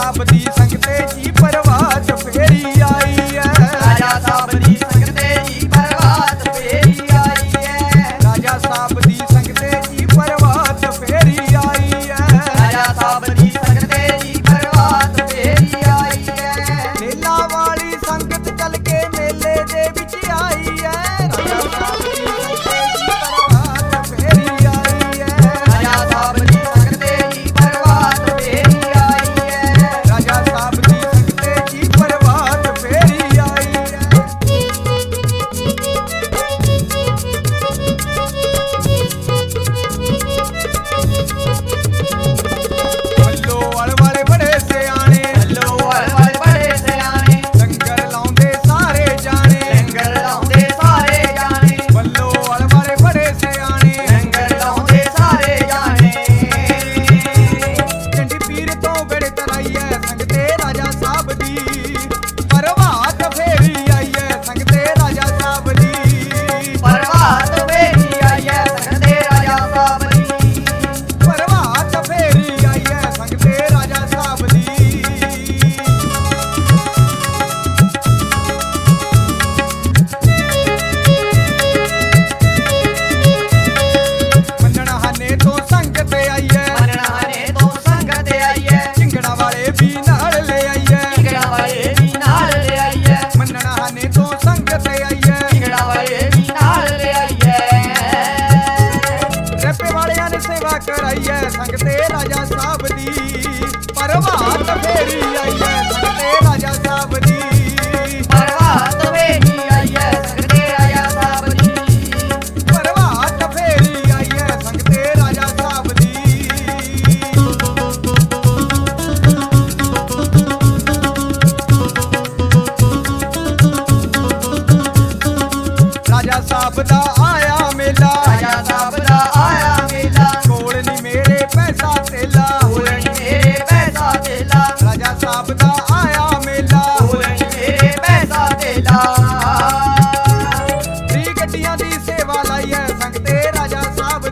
ਸ਼ਤਾਬਦੀ ਸੰਗ ਟਕਰਾਈਏ ਸੰਗਤੇ ਜੱਟੀਆਂ ਦੀ ਸੇਵਾ ਲਈ ਐ ਸੰਗਤੇ ਰਾਜਾ ਸਾਹਿਬ